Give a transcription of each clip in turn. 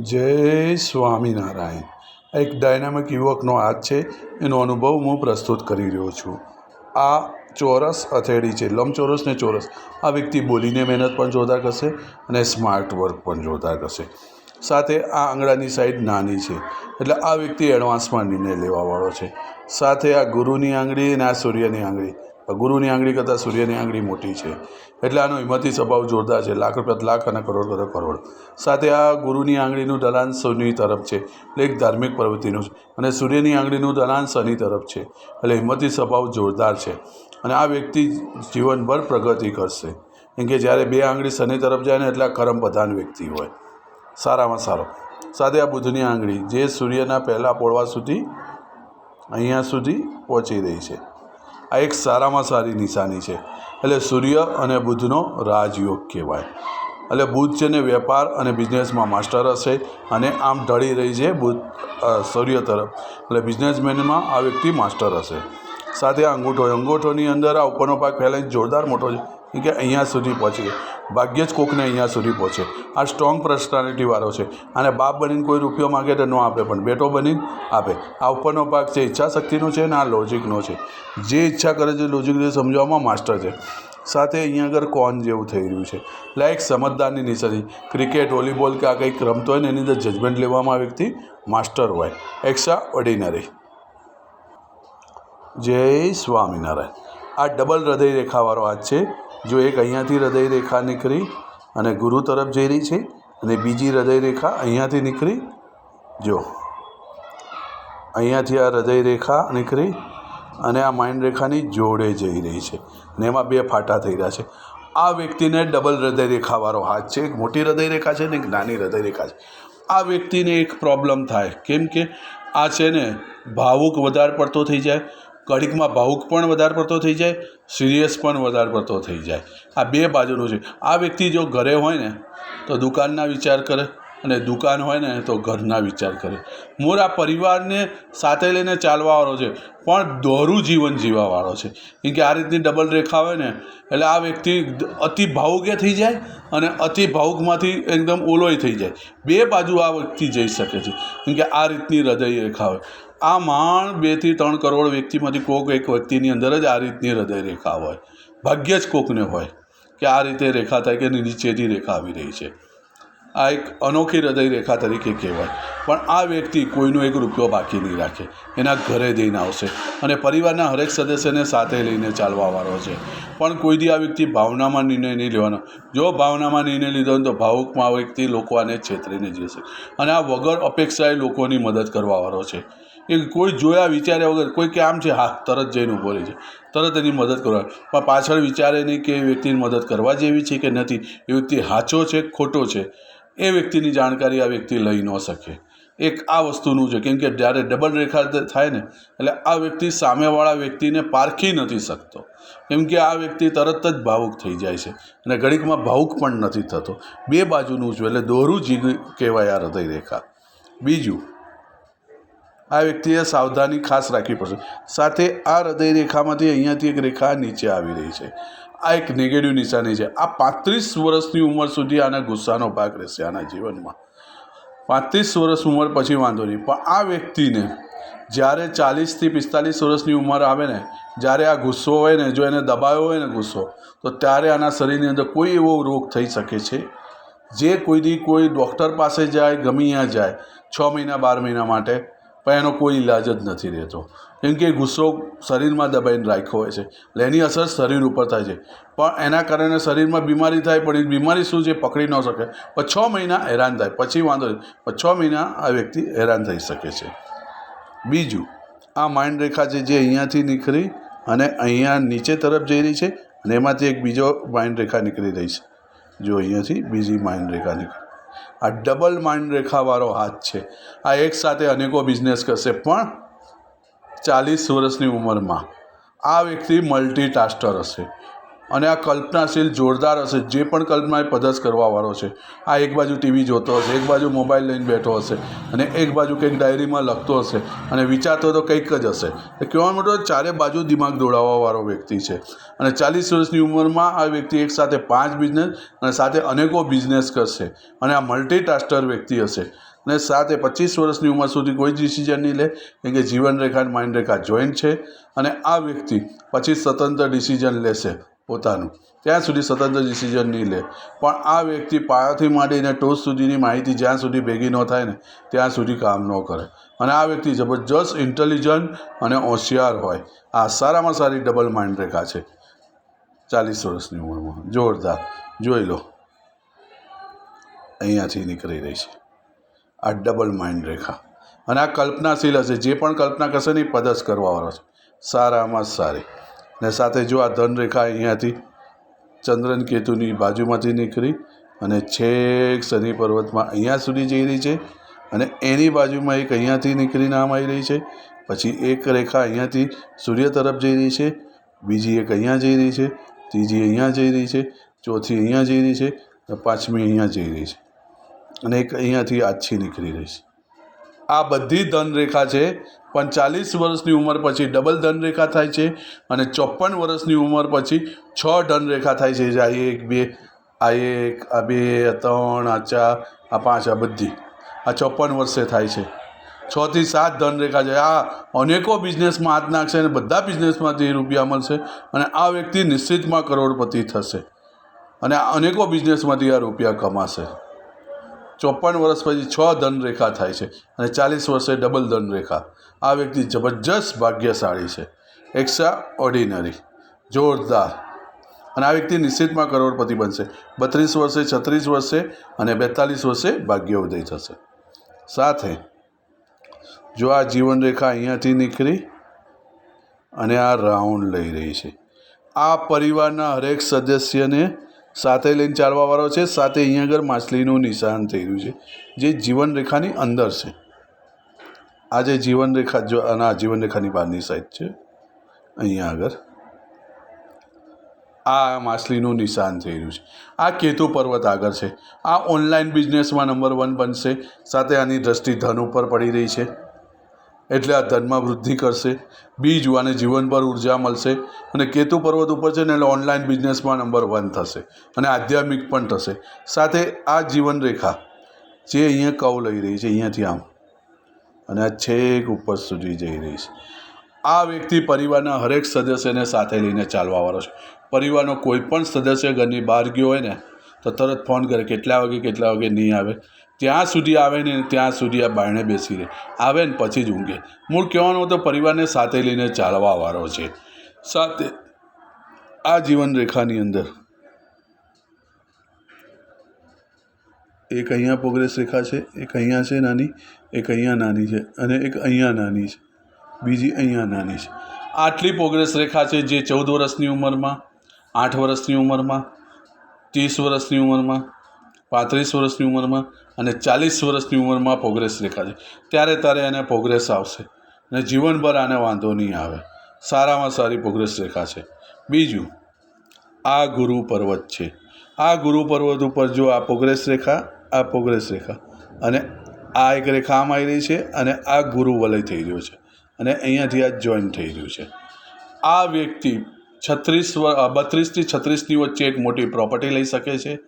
જય સ્વામિનારાયણ. એક ડાયનામિક યુવકનો હાથ છે. એનો અનુભવ હું પ્રસ્તુત કરી રહ્યો છું. આ ચોરસ હથેળી છે. લંબચોરસ ને ચોરસ. આ વ્યક્તિ બોલીને મહેનત પણ જોરદાર કરશે અને સ્માર્ટ વર્ક પણ જોરદાર કરશે. સાથે આ આંગળાની સાઈડ નાની છે. એટલે આ વ્યક્તિ એડવાન્સમાં નિર્ણય લેવાવાળો છે. સાથે આ ગુરુની આંગળી અને આ સૂર્યની આંગળી. ગુરુની આંગળી કરતાં સૂર્યની આંગળી મોટી છે. એટલે આનો હિંમતી સ્વભાવ જોરદાર છે. લાખ રૂપિયા, લાખ અને કરોડ કરોડ કરોડ. સાથે આ ગુરુની આંગળીનું દલાન શનિ તરફ છે. એટલે એક ધાર્મિક પ્રવૃત્તિનું છે. અને સૂર્યની આંગળીનું દલાન શનિ તરફ છે. એટલે હિંમતી સ્વભાવ જોરદાર છે. અને આ વ્યક્તિ જીવનભર પ્રગતિ કરશે. કેમ કે જ્યારે બે આંગળી શનિ તરફ જાય ને એટલે કરમ પ્રધાન વ્યક્તિ હોય. સારામાં સારો. સાથે આ બુધની આંગળી જે સૂર્યના પહેલાં પોળવા સુધી, અહીંયા સુધી પહોંચી રહી છે. આ એક સારામાં સારી નિશાની છે. એટલે સૂર્ય અને બુધનો રાજયોગ કહેવાય. એટલે બુધ છે ને વેપાર અને બિઝનેસમાં માસ્ટર હશે અને આમ ઢળી રહી છે બુધ સૂર્ય તરફ. એટલે બિઝનેસમેનમાં આ વ્યક્તિ માસ્ટર હશે. સાથે આ અંગૂઠો, અંગૂઠોની અંદર આ ઉપરનો ભાગ ફેલાઈને જોરદાર મોટો છે. કે અહીંયા સુધી પહોંચી ભાગ્ય જ કોકને અહીંયા સુધી પહોંચે. આ સ્ટ્રોંગ પર્સનાલિટીવાળો છે. અને બાપ બનીને કોઈ રૂપિયો માગે તો ન આપે, પણ બેટો બનીને આપે. આ ઉપરનો ભાગ છે ઈચ્છા શક્તિનો છે અને આ લોજિકનો છે. જે ઈચ્છા કરે છે લોજિક રીતે સમજાવવામાં માસ્ટર છે. સાથે અહીંયા આગળ કોન જેવું થઈ રહ્યું છે. એટલે સમજદારની નિશાની. ક્રિકેટ, વોલીબોલ કે આ કંઈક રમતો હોય ને એની અંદર જજમેન્ટ લેવામાં વ્યક્તિ માસ્ટર હોય. એક્સ્ટ્રા ઓર્ડિનરી જય સ્વામિનારાયણ. આ ડબલ હૃદય રેખાવાળો હાથ છે. જો એક અહીંયાથી હૃદય રેખા નીકળી અને ગુરુ તરફ જઈ રહી છે અને બીજી હૃદય રેખા અહીંયાથી નીકળી, જો. અહીંયાથી આ હૃદય રેખા નીકળી અને આ માઇન્ડ રેખાની જોડે જઈ રહી છે અને એમાં બે ફાટા થઈ રહ્યા છે. આ વ્યક્તિને ડબલ હૃદય રેખાવાળો હાથ છે, એક મોટી હૃદય રેખા છે ને એક નાની હૃદય રેખા છે. આ વ્યક્તિને એક પ્રોબ્લેમ થાય. કેમ કે આ છે ને, ભાવુક વધારે પડતો થઈ જાય. કડીકમાં ભાવુક પણ વધારે પડતો થઈ જાય, સિરિયસ પણ વધારે પડતો થઈ જાય. આ બે બાજુનું છે. આ વ્યક્તિ જો ઘરે હોય ને, તો દુકાનના વિચાર કરે. અને દુકાન હોય ને, તો ઘરના વિચાર કરે. મોર આ પરિવારને સાથે લઈને ચાલવાવાળો છે, પણ દોરું જીવન જીવવાવાળો છે. કેમ કે આ રીતની ડબલ રેખા હોય ને, એટલે આ વ્યક્તિ અતિ ભાવુકે થઈ જાય અને અતિ ભાવુકમાંથી એકદમ ઓલોય થઈ જાય. બે બાજુ આ વ્યક્તિ જઈ શકે છે. કેમ કે આ રીતની હૃદય રેખા હોય. આ માંડ બેથી ત્રણ કરોડ વ્યક્તિમાંથી કોક એક વ્યક્તિની અંદર જ આ રીતની હૃદય રેખા હોય. ભાગ્યે જ કોકને હોય કે આ રીતે રેખા થાય કે નીચેથી રેખા આવી રહી છે. આ એક અનોખી હૃદય રેખા તરીકે કહેવાય. પણ આ વ્યક્તિ કોઈનો એક રૂપિયો બાકી નહીં રાખે. એના ઘરે જઈને આવશે અને પરિવારના હરેક સદસ્યને સાથે લઈને ચાલવાવાળો છે. પણ કોઈ દી આ વ્યક્તિ ભાવનામાં નિર્ણય નહીં લેવાનો. જો ભાવનામાં નિર્ણય લીધો તો ભાવુકમાં આ વ્યક્તિ લોકો આને છેતરીને જશે અને આ વગર અપેક્ષાએ લોકોની મદદ કરવાવાળો છે. એ કોઈ જોયા વિચાર્યા વગર, કોઈ કે આમ છે, હા, તરત જઈને ઊભો રહી છે તરત એની મદદ કરવા. પણ પાછળ વિચારે નહીં કે એ વ્યક્તિની મદદ કરવા જેવી છે કે નથી. એ વ્યક્તિ સાચો છે ખોટો છે? એ વ્યક્તિની જાણકારી આ વ્યક્તિ લઈ ન શકે. એક આ વસ્તુનું છે. કેમ કે જ્યારે ડબલ રેખા થાય ને, એટલે આ વ્યક્તિ સામેવાળા વ્યક્તિને પારખી નથી શકતો. કેમ કે આ વ્યક્તિ તરત જ ભાવુક થઈ જાય છે અને ઘડીકમાં ભાવુક પણ નથી થતો. બે બાજુનું છું એટલે દોરું જીવ કહેવાય આ હૃદય રેખા. બીજું, આ વ્યક્તિએ સાવધાની ખાસ રાખવી પડશે. સાથે આ હૃદય રેખામાંથી અહીંયાથી એક રેખા નીચે આવી રહી છે. આ એક નેગેટિવ નિશાની છે. આ પાંત્રીસ વર્ષની ઉંમર સુધી આના ગુસ્સાનો ભાગ રહેશે આના જીવનમાં. પાંત્રીસ વર્ષ ઉંમર પછી વાંધો નહીં. પણ આ વ્યક્તિને જ્યારે ચાલીસથી પિસ્તાલીસ વર્ષની ઉંમર આવે ને, જ્યારે આ ગુસ્સો હોય ને, જો એને દબાયો હોય ને ગુસ્સો, તો ત્યારે આના શરીરની અંદર કોઈ એવો રોગ થઈ શકે છે? જે કોઈ દી કોઈ ડૉક્ટર પાસે જાય ગમે ત્યાં જાય, છ મહિના, બાર મહિના માટે, પણ એનો કોઈ ઈલાજ જ નથી રહેતો. કેમ કે ગુસ્સો શરીરમાં દબાઈને રાખ્યો હોય છે. એટલે એની અસર શરીર ઉપર થાય છે. પણ એના કારણે શરીરમાં બીમારી થાય, પણ એ બીમારી શું છે પકડી ન શકે. પણ છ મહિના હેરાન થાય. પછી વાંધો નહીં. પણ છ મહિના આ વ્યક્તિ હેરાન થઈ શકે છે. બીજું, આ માઇન્ડ રેખા છે જે અહીંયાથી નીકળી અને અહીંયા નીચે તરફ જઈ રહી છે અને એમાંથી એક બીજો માઇન્ડ રેખા નીકળી રહી છે. જો અહીંયાથી બીજી માઇન્ડ રેખા નીકળી. આ ડબલ માઇન્ડ રેખાવાળો હાથ છે. આ એક સાથે અનેકો બિઝનેસ કરશે. પણ ચાલીસ વર્ષની ઉંમરમાં આ વ્યક્તિ મલ્ટીટાસ્ટર હશે. અને આ કલ્પનાશીલ, જોરદાર હશે. જે પણ કલ્પના એ પદસ કરવાવાળો છે. આ એક બાજુ ટીવી જોતો હશે, એક બાજુ મોબાઈલ લઈને બેઠો હશે, અને એક બાજુ કંઈક ડાયરીમાં લખતો હશે, અને વિચારતો તો કંઈક જ હશે. એ કહેવાનો મતલબ ચારે બાજુ દિમાગ દોડાવવાવાળો વ્યક્તિ છે. અને ચાલીસ વર્ષની ઉંમરમાં આ વ્યક્તિ એક સાથે પાંચ બિઝનેસ અને સાથે અનેકો બિઝનેસ કરશે. અને આ મલ્ટીટાસ્ટર વ્યક્તિ હશે. અને સાતે પચીસ વર્ષની ઉંમર સુધી કોઈ ડિસિઝન નહીં લે, કેમ કે જીવનરેખા અને માઇન્ડરેખા જોઈન્ટ છે અને આ વ્યક્તિ પછી સ્વતંત્ર ડિસિઝન લેશે પોતાનું. ત્યાં સુધી સ્વતંત્ર ડિસિઝન નહીં લે. પણ આ વ્યક્તિ પાયાથી માંડીને ટોચ સુધીની માહિતી જ્યાં સુધી ભેગી ન થાય ને, ત્યાં સુધી કામ ન કરે. અને આ વ્યક્તિ જબરજસ્ત ઇન્ટેલિજન્ટ અને હોશિયાર હોય. આ સારામાં સારી ડબલ માઇન્ડ રેખા છે. ચાલીસ વર્ષની ઉંમરમાં. જોરદાર. જોઈ લો. અહીંયાથી નીકળી રહી છે. આ ડબલ માઇન્ડ રેખા. અને આ કલ્પનાશીલ હશે, જે પણ કલ્પના કરશે ને એ પદસ કરવાવાળો છે. સારામાં સારી. ને સાથે જો આ ધનરેખા અહીંયાથી ચંદ્રન કેતુની બાજુમાંથી નીકળી અને છેક શનિ પર્વતમાં અહીંયા સુધી જઈ રહી છે અને એની બાજુમાં એક અહીંયાથી નીકળીને આમ આવી રહી છે, પછી એક રેખા અહીંયાથી સૂર્ય તરફ જઈ રહી છે, બીજી એક અહીંયા જઈ રહી છે, ત્રીજી અહીંયા જઈ રહી છે, ચોથી અહીંયા જઈ રહી છે પાંચમી અહીંયા જઈ રહી છે. અને એક અહીંયાથી આછી નીકળી રહી છે. આ બધી ધનરેખા છે, પણ ચાલીસ વર્ષની ઉંમર પછી ડબલ ધનરેખા થાય છે અને ચોપન વર્ષની ઉંમર પછી છ ધનરેખા થાય છે. આ એક, બે, આ એક, આ બે ત્રણ, આ ચાર, આ પાંચ, આ બધી. આ ચોપન વર્ષે થાય છે. છથી સાત ધનરેખા છે. આ અનેકો બિઝનેસમાં હાથ નાખશે અને બધા બિઝનેસમાંથી રૂપિયા મળશે અને આ વ્યક્તિ નિશ્ચિતમાં કરોડપતિ થશે અને અનેકો બિઝનેસમાંથી આ રૂપિયા કમાશે. ચોપન વર્ષ પછી છ ધનરેખા થાય છે અને ચાલીસ વર્ષે ડબલ ધનરેખા આ વ્યક્તિ જબરજસ્ત ભાગ્યશાળી છે. એક્સ્ટ્રા ઓર્ડિનરી જોરદાર. અને આ વ્યક્તિ નિશ્ચિતમાં કરોડપતિ બનશે. બત્રીસ વર્ષે છત્રીસ વર્ષે અને બેતાલીસ વર્ષે ભાગ્ય ઉદય થશે. સાથે જો આ જીવનરેખા અહીંયાથી નીકળી અને આ રાઉન્ડ લઈ રહી છે. આ પરિવારના હરેક સદસ્યને સાથે લઈને ચાલવાવાળો છે, સાથે અહીંયા આગળ માછલીનું નિશાન થઈ રહ્યું છે, જે જીવનરેખાની અંદર છે. આ જે જીવનરેખા, જો અને આ જીવનરેખાની બહારની સાઈડ છે, અહીંયા આગળ. આ માછલીનું નિશાન થઈ રહ્યું છે. આ કેતુ પર્વત આગળ છે. આ ઓનલાઈન બિઝનેસમાં નંબર વન બનશે. સાથે આની દ્રષ્ટિ ધન ઉપર પડી રહી છે. એટલે આ ધનમાં વૃદ્ધિ કરશે, બીજું આને જીવનભર ઊર્જા મળશે અને કેતુ પર્વત ઉપર છે ને એટલે ઓનલાઈન બિઝનેસમાં નંબર વન થશે અને આધ્યાત્મિક પણ થશે. સાથે આ જીવનરેખા જે અહીંયા કવ લઈ રહી છે, અહીંયાથી આમ. અને આ છેક ઉપર સુધી જઈ રહી છે. આ વ્યક્તિ પરિવારના હરેક સદસ્યને સાથે લઈને ચાલવાવાળો છે. પરિવારનો કોઈ પણ સદસ્ય ઘરની બહાર ગયો હોય ને, તો તરત ફોન કરે કેટલા વાગે કેટલા વાગે નહીં આવે. ત્યાં સુધી આવે ને ત્યાં સુધી આ બારણે બેસી રહે. આવે ને પછી જ ઊંઘે. મૂળ કહેવાનો તો પરિવારને સાથે લઈને ચાલવાવાળો છે. સાથે આ જીવનરેખાની અંદર એક અહીંયા પ્રોગ્રેસ રેખા છે, એક અહીંયા છે નાની, એક અહીંયા નાની છે અને એક અહીંયા નાની છે. બીજી અહીંયા નાની છે. આટલી પ્રોગ્રેસ રેખા છે જે ચૌદ વર્ષની ઉંમરમાં, આઠ વર્ષની ઉંમરમાં, ત્રીસ વર્ષની ઉંમરમાં, પાંત્રીસ વર્ષની ઉંમરમાં અને ચાલીસ વર્ષની ઉંમરમાં પ્રોગ્રેસ છે ત્યારે તારે એને પ્રોગ્રેસ આવશે. અને જીવનભર આને વાંધો નહીં આવે. સારામાં સારી પ્રોગ્રેસ છે બીજું, આ ગુરુ પર્વત છે. આ ગુરુ પર્વત ઉપર જો આ પ્રોગ્રેસ રેખા, આ પ્રોગ્રેસ રેખા. અને આ એક રેખા આમ આવી રહી છે અને આ ગુરુ વલય થઈ રહ્યો છે. અને અહીંયાથી આ જોઈન થઈ રહ્યું છે. આ વ્યક્તિ છત્રીસ બત્રીસથી છત્રીસની વચ્ચે એક મોટી પ્રોપર્ટી લઈ શકે છે.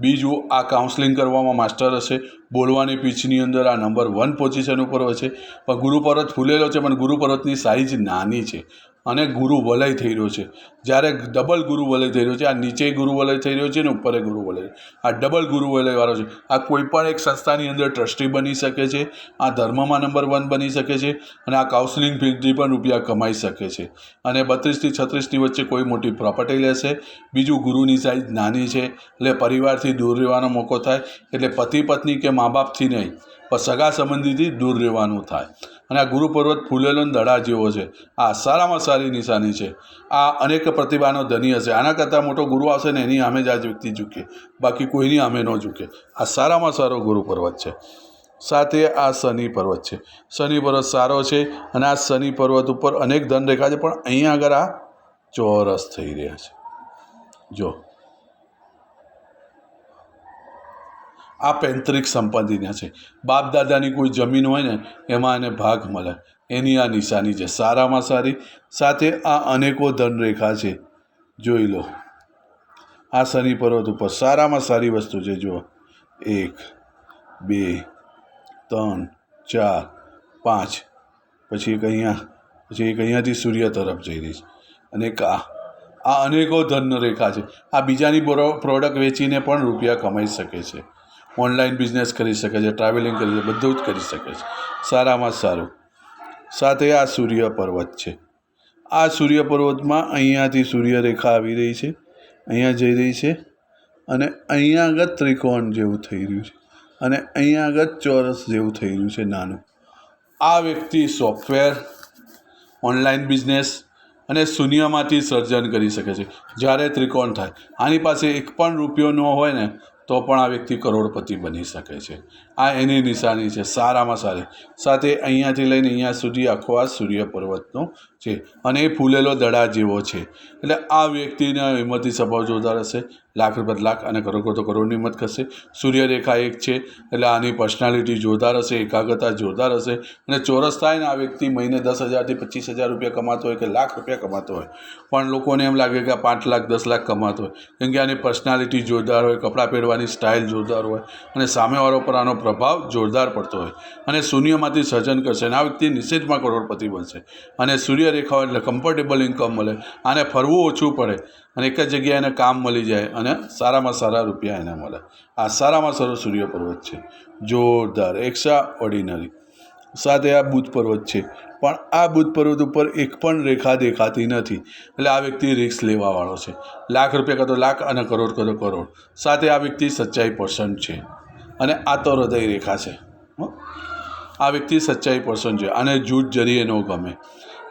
બીજું આ કાઉન્સલિંગ કરવામાં માસ્ટર હશે. બોલવાની પીચની અંદર આ નંબર વન પોઝિશન ઉપર હોય છે. પણ ગુરુ પર્વત ફૂલેલો છે, પણ ગુરુ પર્વતની સાઇઝ નાની છે. અને ગુરુ વલય થઈ રહ્યો છે. જ્યારે ડબલ ગુરુ વલય થઈ રહ્યો છે, આ નીચે ગુરુ વલય થઈ રહ્યો છે ને ઉપર ગુરુ વલય આ ડબલ ગુરુ વલયવાળો છે. આ કોઈપણ એક સંસ્થાની અંદર ટ્રસ્ટી બની શકે છે, આ ધર્મમાં નંબર વન બની શકે છે અને આ કાઉન્સિલિંગ ફીથી પણ રૂપિયા કમાઈ શકે છે. અને બત્રીસથી છત્રીસની વચ્ચે કોઈ મોટી પ્રોપર્ટી લેશે. બીજું ગુરુની સાઈઝ નાની છે. એટલે પરિવારથી દૂર રહેવાનો મોકો થાય. એટલે પતિ પત્ની કે મા બાપથી નહીં. પણ સગા સંબંધીથી દૂર રહેવાનું થાય. અને આ ગુરુ પર્વત ફૂલેલો દડા જેવો છે. આ સારામાં સારી નિશાની છે. આ અનેક પ્રતિભાનો ધની હશે. આના કરતાં મોટો ગુરુ આવશે ને એની આમે જ આ વ્યક્તિ ઝૂકે. બાકી કોઈની આમે ન ઝૂકે. આ સારામાં સારો ગુરુ પર્વત છે. સાથે આ શનિ પર્વત છે. શનિ પર્વત સારો છે અને આ શનિ પર્વત ઉપર અનેક ધન રેખા છે. પણ અહીંયા આગળ આ ચોરસ થઈ રહ્યા છે. જો આ પૈતૃક સંપત્તિના છે. બાપ દાદાની કોઈ જમીન હોય ને, એમાં એને ભાગ મળે. એની આ નિશાની છે. સારામાં સારી. સાથે આ અનેકો ધનરેખા છે. જોઈ લો. આ શનિ પર્વત ઉપર સારામાં સારી વસ્તુ છે. જુઓ. એક, બે, ત્રણ, ચાર, પાંચ. પછી એક અહીંયા, પછી એક અહીંયાથી સૂર્ય તરફ જઈ રહી છે. અને એક આ. આ અનેકો ધનરેખા છે. આ બીજાની પ્રોડક્ટ વેચીને પણ રૂપિયા કમાઈ શકે છે. ઓનલાઈન બિઝનેસ કરી શકે છે, ટ્રાવેલિંગ કરી શકે બધું જ કરી શકે છે. સારામાં સારું. સાથે આ સૂર્ય પર્વત છે. આ સૂર્ય પર્વતમાં અહીંયાથી સૂર્યરેખા આવી રહી છે, અહીંયા જઈ રહી છે અને અહીંયા આગળ ત્રિકોણ જેવું થઈ રહ્યું છે અને અહીંયા આગળ ચોરસ જેવું થઈ રહ્યું છે નાનું. આ વ્યક્તિ સોફ્ટવેર, ઓનલાઈન બિઝનેસ અને શૂન્યમાંથી સર્જન કરી શકે છે. જ્યારે ત્રિકોણ થાય. આની પાસે એક પણ રૂપિયો ન હોય ને તો પણ આ વ્યક્તિ કરોડપતિ બની શકે છે. આ એની નિશાની છે, સારામાં સારી. સાથે અહીંયાથી લઈને અહીંયા સુધી આખો આ સૂર્ય પર્વતનો છે અને એ ફૂલેલો દડા જેવો છે. એટલે આ વ્યક્તિને હિંમતી સ્વભાવ જોરદાર હશે. લાખ રૂપિયા લાખ અને કરોડો તો કરોડની હિંમત કરશે. સૂર્યરેખા એક છે, એટલે આની પર્સનાલિટી જોરદાર હશે, એકાગ્રતા જોરદાર હશે અને ચોરસ થાય ને આ વ્યક્તિ મહિને દસ હજારથી પચીસ હજાર રૂપિયા કમાતો હોય કે લાખ રૂપિયા કમાતો હોય. પણ લોકોને એમ લાગે કે આ પાંચ લાખ, દસ લાખ કમાતો હોય. કેમ કે આની પર્સનાલિટી જોરદાર હોય, કપડાં પહેરવાની સ્ટાઇલ જોરદાર હોય અને સામેવાળો પર આનો પ્રભાવ જોરદાર પડતો હોય અને શૂન્યમાંથી સર્જન કરશે અને આ વ્યક્તિ નિશ્ચિતમાં કરોડપતિ બનશે. અને સૂર્યરેખા હોય એટલે કમ્ફર્ટેબલ ઇન્કમ મળે, આને ફરવું ઓછું પડે અને એક જ જગ્યાએ એને કામ મળી જાય અને સારામાં સારા રૂપિયા એને મળે. આ સારામાં સારો સૂર્ય પર્વત છે. જોરદાર એક્સ્ટ્રા ઓર્ડિનરી સાથે આ બુધ પર્વત છે. પણ આ બુધ પર્વત ઉપર એક પણ રેખા દેખાતી નથી. એટલે આ વ્યક્તિ રિસ્ક લેવાવાળો છે. લાખ રૂપિયા કરતો લાખ અને કરોડ કરતો કરોડ. સાથે આ વ્યક્તિ સચ્ચાઈ પર્સન્ટ છે. અને આ તો હૃદય રેખા છે, હો. આ વ્યક્તિ સચ્ચાઈ પર્સન છે અને જૂઠ જરીએ ન ગમે.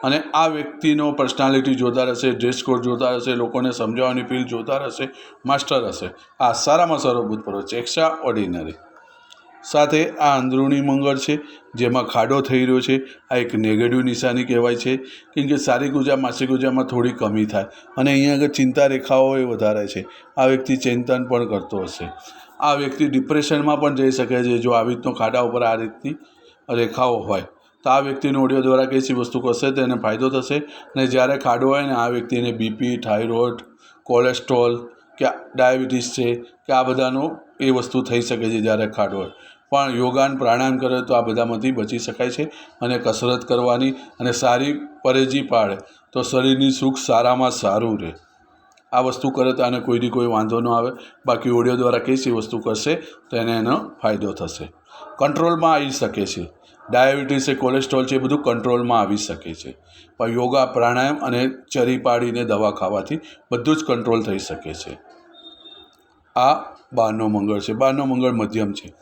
અને આ વ્યક્તિનો પર્સનાલિટી જોતા રહેશે ડ્રેસ કોડ જોતા રહેશે, લોકોને સમજાવવાની ફીલ જોતા રહેશે માસ્ટર હશે. આ સારામાં સારો ભૂતપૂર્વ છે એક્સ્ટ્રા ઓર્ડિનરી સાથે આ અંદરૂણી મંગળ છે, જેમાં ખાડો થઈ રહ્યો છે, આ એક નેગેટિવ નિશાની કહેવાય છે, કેમ કે શારીરિક ઊર્જા માસિક ઉર્જામાં થોડી કમી થાય. અને અહીંયા આગળ ચિંતા રેખાઓ એ વધારે છે. આ વ્યક્તિ ચિંતન પણ કરતો હશે. આ વ્યક્તિ ડિપ્રેશનમાં પણ જઈ શકે છે જો આવી રીતનો ખાડા ઉપર આ રીતની રેખાઓ હોય. તો આ વ્યક્તિનો ઓડિયો દ્વારા કઈ વસ્તુ કરશે તો એને ફાયદો થશે. અને જ્યારે ખાડો હોય ને આ વ્યક્તિને બીપી થાઇરોઇડ કોલેસ્ટ્રોલ કે ડાયાબિટીસ છે કે આ બધાનો એ વસ્તુ થઈ શકે છે જ્યારે ખાડો હોય. પણ યોગાન પ્રાણાયામ કરે તો આ બધામાંથી બચી શકાય છે અને કસરત કરવાની અને સારી પરેજી પાડે તો શરીરની સુખ સારામાં સારું રહે. આ વસ્તુ કરે તો આને કોઈથી કોઈ વાંધો ન આવે. બાકી ઓડિયો દ્વારા કઈ સી વસ્તુ કરશે તો એને એનો ફાયદો થશે. કંટ્રોલમાં આવી શકે છે. ડાયાબિટીસ છે, કોલેસ્ટ્રોલ છે, એ બધું કંટ્રોલમાં આવી શકે છે. પણ યોગા, પ્રાણાયામ અને ચરી પાડીને દવા ખાવાથી બધું જ કંટ્રોલ થઈ શકે છે. આ બારનો મંગળ છે. બારનો મંગળ મધ્યમ છે.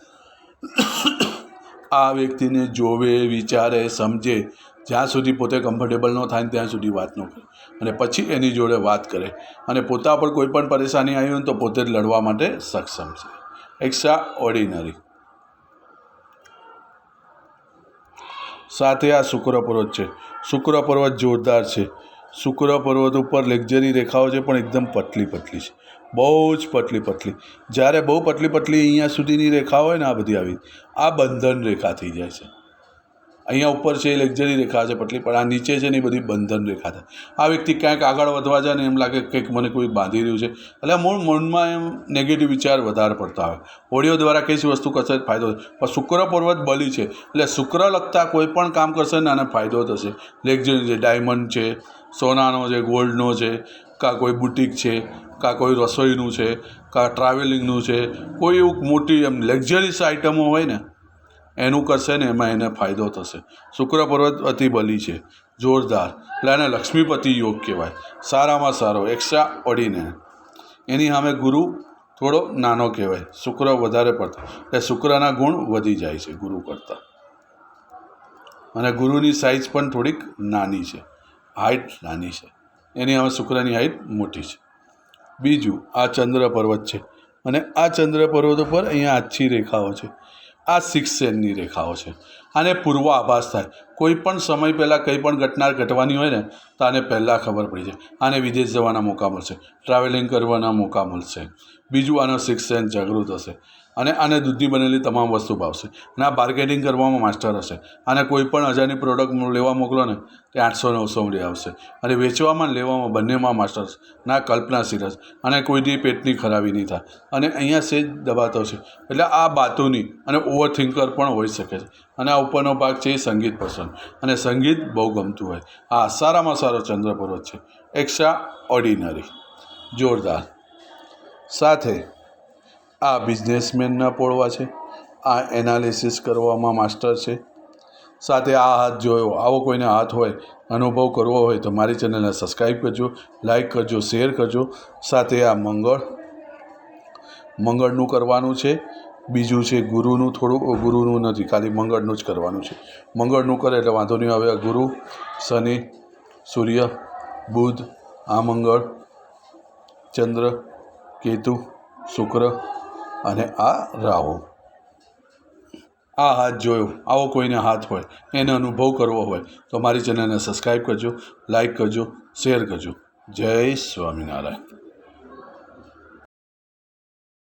આ વ્યક્તિને જોવે, વિચારે, સમજે જ્યાં સુધી પોતે કમ્ફર્ટેબલ ન થાય ત્યાં સુધી વાત ન કરે. અને પછી એની જોડે વાત કરે. અને પોતા પર કોઈ પણ પરેશાની આવી હોય તો પોતે જ લડવા માટે સક્ષમ છે. એક્સ્ટ્રા ઓર્ડિનરી સાથે આ શુક્ર પર્વત છે. શુક્ર પર્વત જોરદાર છે. શુક્ર પર્વત ઉપર લેક્ઝરી રેખાઓ છે, પણ એકદમ પતલી પતલી છે. બહુ જ પતલી પતલી જ્યારે બહુ પતલી પતલી અહીંયા સુધીની રેખા હોય ને આ બધી આવી, આ બંધન રેખા થઈ જાય છે. અહીંયા ઉપર છે એ લક્ઝરી રેખા છે પટલી, પણ આ નીચે છે ને એ બધી બંધન રેખા થાય આ વ્યક્તિ ક્યાંક આગળ વધવા જાય ને એમ લાગે કંઈક મને કોઈ બાંધી રહ્યું છે. એટલે મૂળ મનમાં એમ નેગેટિવ વિચાર વધારે પડતા આવે ઓડિયો દ્વારા કઈ વસ્તુ કરશે ફાયદો. પણ શુક્ર પર્વત બલી છે. એટલે શુક્ર લગતા કોઈ પણ કામ કરશે ને આને ફાયદો થશે. લક્ઝરી છે, ડાયમંડ છે, સોનાનો છે, ગોલ્ડનો છે, કાં કોઈ બુટિક છે, કાં કોઈ રસોઈનું છે, કાં ટ્રાવેલિંગનું છે, કોઈ એવું મોટી એમ લક્ઝરીસ આઇટમો હોય ને એનું કરશે ને એમાં એને ફાયદો થશે. શુક્ર પર્વત અતિ બલી છે, જોરદાર. એટલે એને લક્ષ્મીપતિ યોગ કહેવાય. સારામાં સારો, એક્સ્ટ્રા અડીને એની સામે ગુરુ થોડો નાનો કહેવાય. શુક્ર વધારે પડતો. એટલે શુક્રના ગુણ વધી જાય છે ગુરુ કરતાં. અને ગુરુની સાઇઝ પણ થોડીક નાની છે. હાઇટ નાની છે. એની હવે શુક્રની હાઇટ મોટી છે. બીજું, આ ચંદ્ર પર્વત છે. અને આ ચંદ્ર પર્વત ઉપર અહીંયા આછી રેખાઓ છે. આ સિક્સ સેનની રેખાઓ છે. આને પૂર્વ આભાસ થાય. કોઈ પણ સમય પહેલાં કંઈ પણ ઘટના ઘટવાની હોય ને, તો આને પહેલાં ખબર પડી જાય. આને વિદેશ જવાના મોકા મળશે. ટ્રાવેલિંગ કરવાના મોકા મળશે. બીજું આનો સિક્સ સેન જાગૃત હશે. અને આને દૂધની બનેલી તમામ વસ્તુ ભાવશે. અને આ બાર્ગેનિંગ કરવામાં માસ્ટર હશે. આને કોઈ પણ હજારની પ્રોડક્ટ લેવા મોકલો ને, તે આઠસો નવસો મળી આવશે. અને વેચવામાં લેવામાં બંનેમાં માસ્ટર ના કલ્પના સિરસ અને કોઈની પેટની ખરાબી નહીં થાય. અને અહીંયા સેજ દબાતો છે. એટલે આ બાતોની અને ઓવર થિંકર પણ હોઈ શકે છે. અને આ ઉપરનો ભાગ છે એ સંગીત પસંદ. અને સંગીત બહુ ગમતું હોય. આ સારામાં સારો ચંદ્ર પર્વત છે. એક્સ્ટ્રા ઓર્ડિનરી જોરદાર. સાથે આ બિઝનેસમેનના પોળવા છે. આ એનાલિસિસ કરવામાં માસ્ટર છે. સાથે આ હાથ જોયો. આવો કોઈને હાથ હોય, અનુભવ કરવો હોય તો મારી ચેનલને સબસ્ક્રાઈબ કરજો લાઈક કરજો શેર કરજો. સાથે આ મંગળ, મંગળનું કરવાનું છે. બીજું છે ગુરુનું થોડું ગુરુનું નથી, ખાલી મંગળનું જ કરવાનું છે. મંગળનું કરે એટલે વાંધો નહીં આવે ગુરુ, શનિ, સૂર્ય, બુધ, આ મંગળ, ચંદ્ર, કેતુ, શુક્ર અને આ રાહુ આ હાથ જોયો. આવો કોઈને હાથ હોય, એને અનુભવ કરવો હોય, તો મારી ચેનલને સબસ્ક્રાઈબ કરજો લાઈક કરજો શેર કરજો. જય સ્વામિનારાયણ.